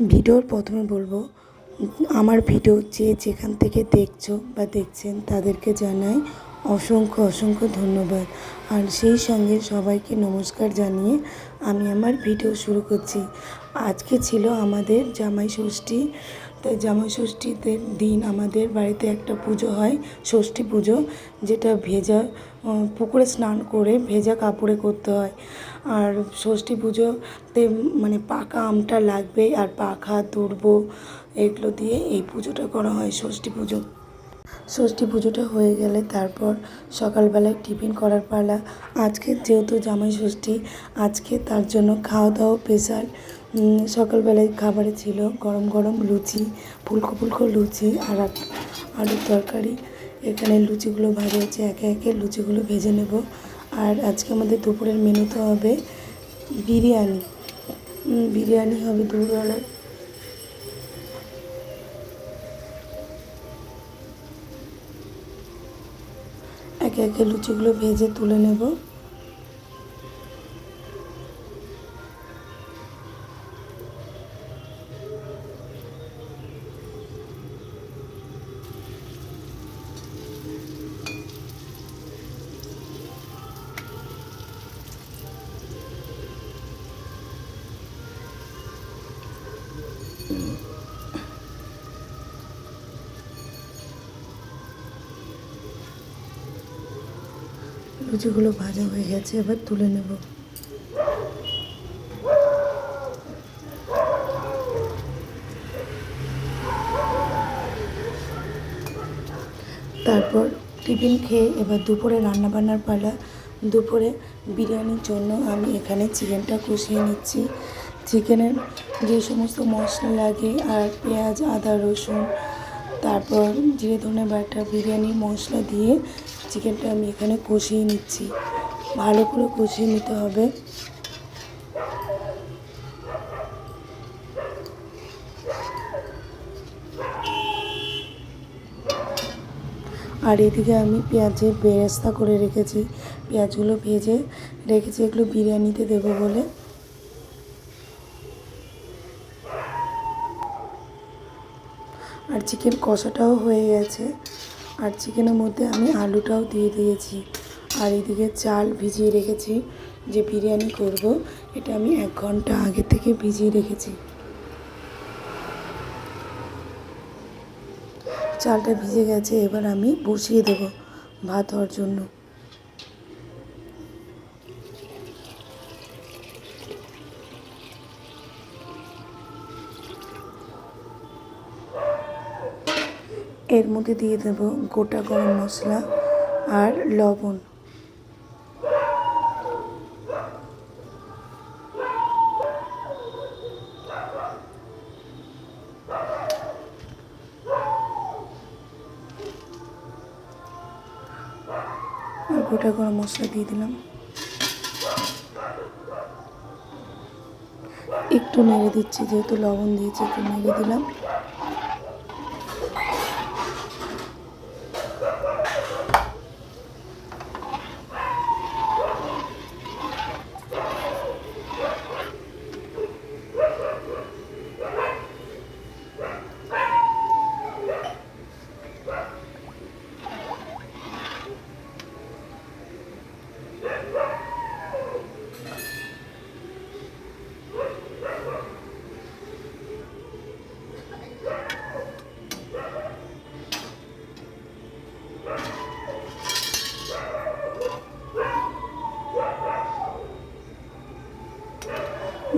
ভিডিওর প্রথমে বলব, আমার ভিডিও যে যেখান থেকে দেখছ বা দেখছেন তাদেরকে জানাই অসংখ্য অসংখ্য ধন্যবাদ। আর সেই সঙ্গে সবাইকে নমস্কার জানিয়ে আমি আমার ভিডিও শুরু করছি। আজকে ছিল আমাদের জামাই ষষ্ঠী তাই জামাই ষষ্ঠীতে দিন আমাদের বাড়িতে একটা পুজো হয়, ষষ্ঠী পুজো, যেটা ভেজা পুকুরে স্নান করে ভেজা কাপড়ে করতে হয়। আর ষষ্ঠী পুজোতে মানে পাকা আমটা লাগবে আর পাখা, তুরবো এগুলো দিয়ে এই পুজোটা করা হয়, ষষ্ঠী পুজো। ষষ্ঠী পুজোটা হয়ে গেলে তারপর সকালবেলায় টিফিন করার পালা। আজকে যেহেতু জামাই ষষ্ঠী আজকে তার জন্য খাওয়া দাওয়া স্পেশাল। সকালবেলায় খাবারে ছিল গরম গরম লুচি ফুলকো ফুলকো লুচি আর আলুর তরকারি। এখানে লুচিগুলো ভাজা হচ্ছে একে একে লুচিগুলো ভেজে নেব। আর আজকে আমাদের দুপুরের মেনুতে হবে বিরিয়ানি। বিরিয়ানি হবে দুপুরবেলায় একে একে লুচিগুলো ভেজে তুলে নেব। লুচিগুলো ভাজা হয়ে গেছে, এবার তুলে নেব। তারপর টিফিন খেয়ে এবার দুপুরে রান্নাবান্নার পালা। দুপুরে বিরিয়ানির জন্য আমি এখানে চিকেনটা কষিয়ে নিচ্ছি। চিকেনের যে সমস্ত মশলা লাগে, আর পেঁয়াজ, আদা, রসুন, তারপর জিরে, ধনে বাটা বিরিয়ানির মশলা দিয়ে চিকেনটা আমি এখানে কষিয়ে নিচ্ছি। ভালো করে কষিয়ে নিতে হবে। আর এদিকে আমি পেঁয়াজের বেরেস্তা করে রেখেছি। পেঁয়াজগুলো ভেজে রেখেছি এগুলো বিরিয়ানিতে দেবো বলে। আর চিকেন কষাটাও হয়ে গেছে। আর চিকেনের মধ্যে আমি আলুটাও দিয়ে দিয়েছি। আর এদিকে চাল ভিজিয়ে রেখেছি। যে বিরিয়ানি করব, এটা আমি এক ঘণ্টা আগে থেকে ভিজিয়ে রেখেছি। চালটা ভিজে গেছে, এবার আমি বসিয়ে দেব ভাত হওয়ার জন্য। এর মধ্যে দিয়ে দেব গোটা গরম মশলা আর লবণ। আর গোটা গরম মশলা দিয়ে দিলাম। একটু নেড়ে দিচ্ছি, যেহেতু লবণ দিয়েছি, একটু নেড়ে দিলাম।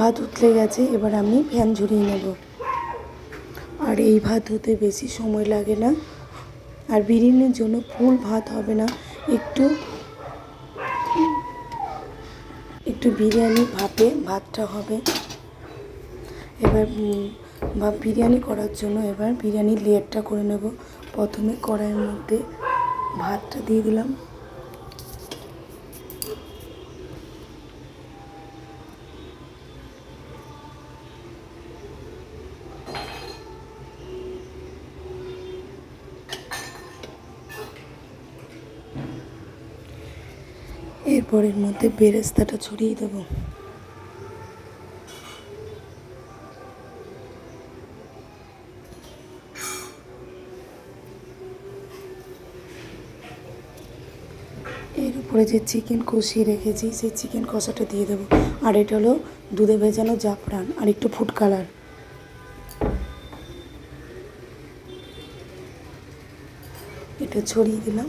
ভাত উতলে গেছে, এবার আমি ফ্যান ঝরিয়ে নেব। আর এই ভাত হতে বেশি সময় লাগে না। আর বিরিয়ানির জন্য ফুল ভাত হবে না। একটু একটু বিরিয়ানি ভাপে ভাতটা হবে। এবার ভাব বিরিয়ানি করার জন্য এবার বিরিয়ানির লেয়ারটা করে নেব। প্রথমে কড়াইয়ের মধ্যে ভাতটা দিয়ে দিলাম। এরপর এর মধ্যে বেরেস্তাটা ছড়িয়ে দেব। এর উপরে যে চিকেন কষিয়ে রেখেছি, সেই চিকেন কষাটা দিয়ে দেবো। আর এটা হলো দুধে ভেজানো জাফরান, আর একটু ফুড কালার। এটা ছড়িয়ে দিলাম।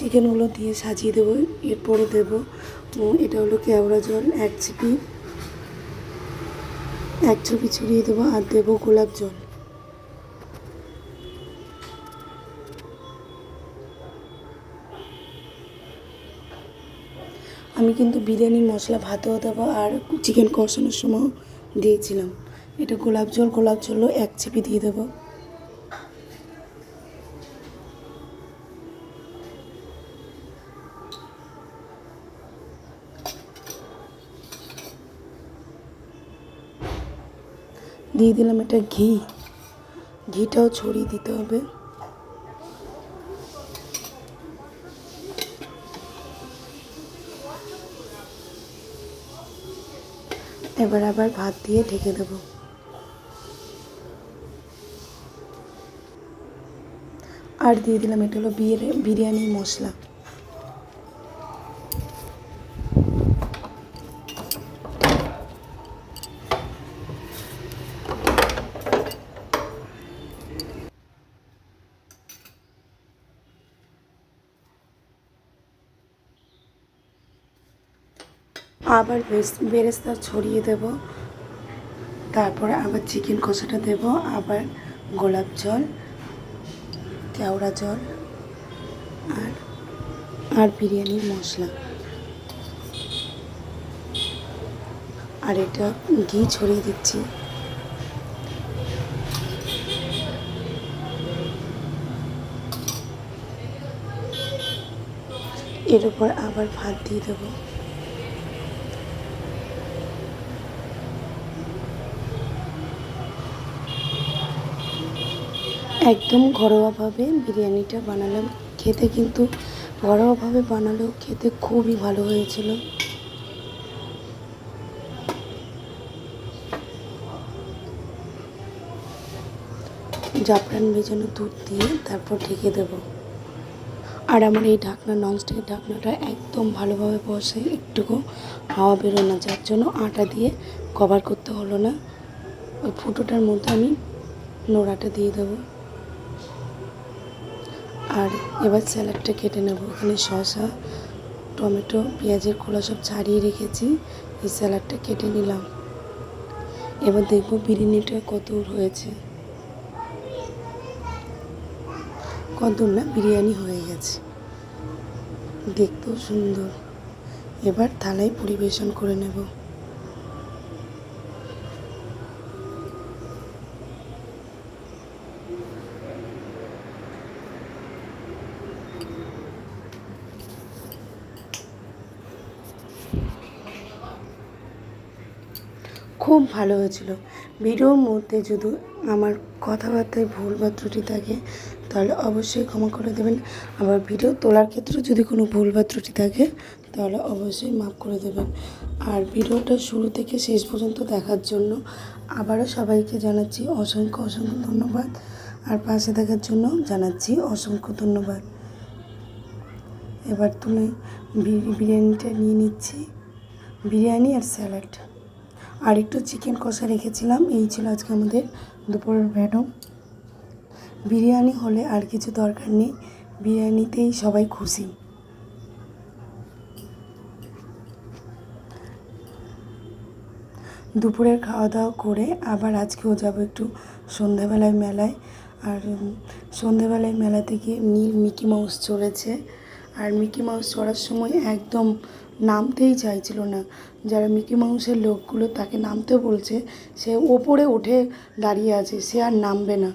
চিকেনগুলো দিয়ে সাজিয়ে দেবো, এরপরে দেবো এটা হলো কেওড়া জল, এক চিপি এক চিপি ছড়িয়ে দেবো আর দেবো গোলাপ জল। আমি কিন্তু বিরিয়ানির মশলা ভাতেও দেবো আর চিকেন কষানোর সময় দিয়েছিলাম। এটা গোলাপ জল, গোলাপ জলও এক চিপি দিয়ে দেবো। দিয়ে দিলাম এটা ঘি। ঘিটাও ছড়িয়ে দিতে হবে। এবার আবার ভাত দিয়ে ঢেকে দেবো। আর দিয়ে দিলাম, এটা হলো বিরিয়ানি মশলা। আবার বেরেস্তা ছড়িয়ে দেব। তারপরে আবার চিকেন কষাটা দেব। আবার গোলাপ জল, কেওড়া জল আর আর বিরিয়ানির মশলা। আর এটা ঘি ছড়িয়ে দিচ্ছি। এর উপর আবার ভাত দিয়ে দেবো। একদম ঘরোয়াভাবে বিরিয়ানিটা বানালাম। খেতে কিন্তু ঘরোয়াভাবে বানালেও খেতে খুবই ভালো হয়েছিল। জাফরান ভেজানো দুধ দিয়ে তারপর ঢেকে দেবো। আর আমার এই ঢাকনা, ননস্টিকের ঢাকনাটা একদম ভালোভাবে বসে একটুকু হাওয়া বেরো না, যার জন্য আটা দিয়ে কভার করতে হলো না। ওই ফুটোটার মধ্যে আমি নোড়াটা দিয়ে দেবো। আর এবার স্যালাডটা কেটে নেব। এখানে শসা, টমেটো, পেঁয়াজের খোলা সব ছাড়িয়ে রেখেছি। এই স্যালাডটা কেটে নিলাম। এবার দেখব বিরিয়ানিটা কত হয়েছে। কত না বিরিয়ানি হয়ে গেছে। দেখতেও সুন্দর। এবার থালায় পরিবেশন করে নেব। খুব ভালো হয়েছিল। ভিডিওর মধ্যে যদি আমার কথাবার্তায় ভুল বা ত্রুটি থাকে, তাহলে অবশ্যই ক্ষমা করে দেবেন। আবার ভিডিও তোলার ক্ষেত্রে যদি কোনো ভুল বা ত্রুটি থাকে, তাহলে অবশ্যই মাফ করে দেবেন। আর ভিডিওটা শুরু থেকে শেষ পর্যন্ত দেখার জন্য আবারও সবাইকে জানাচ্ছি অসংখ্য অসংখ্য ধন্যবাদ। আর পাশে দেখার জন্য জানাচ্ছি অসংখ্য ধন্যবাদ। এবার তুমি বিরিয়ানিটা নিয়ে নিচ্ছি। বিরিয়ানি আর স্যালাড। আর একটু চিকেন কষা রেখেছিলাম। এই ছিল আজকে আমাদের দুপুরের মেনু বিরিয়ানি হলে আর কিছু দরকার নেই। বিরিয়ানিতেই সবাই খুশি। দুপুরের খাওয়া দাওয়া করে আবার আজকেও যাব একটু সন্ধ্যাবেলায় মেলায়। আর উম, সন্ধ্যাবেলায় মেলাতে গিয়ে নীল মিকি মাউস চলেছে আর মিকি মাউস চড়ার সময় একদম নামতেই চাইছিল না। যারা মিকি মাউসের লোকগুলো তাকে নামতে বলছে, সে ওপরে উঠে দাঁড়িয়ে আছে, সে আর নামবে না।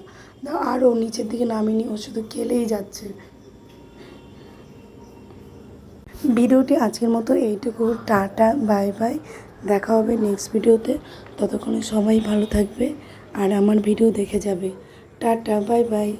আর ও নিচের দিকে নামিনি, ও শুধু কেলেই যাচ্ছে। ভিডিওটি আজকের মতো এইটুকু। টাটা, বাই বাই। দেখা হবে নেক্সট ভিডিওতে। ততক্ষণে সবাই ভালো থাকবে, আর আমার ভিডিও দেখে যাবে। টাটা, বাই বাই।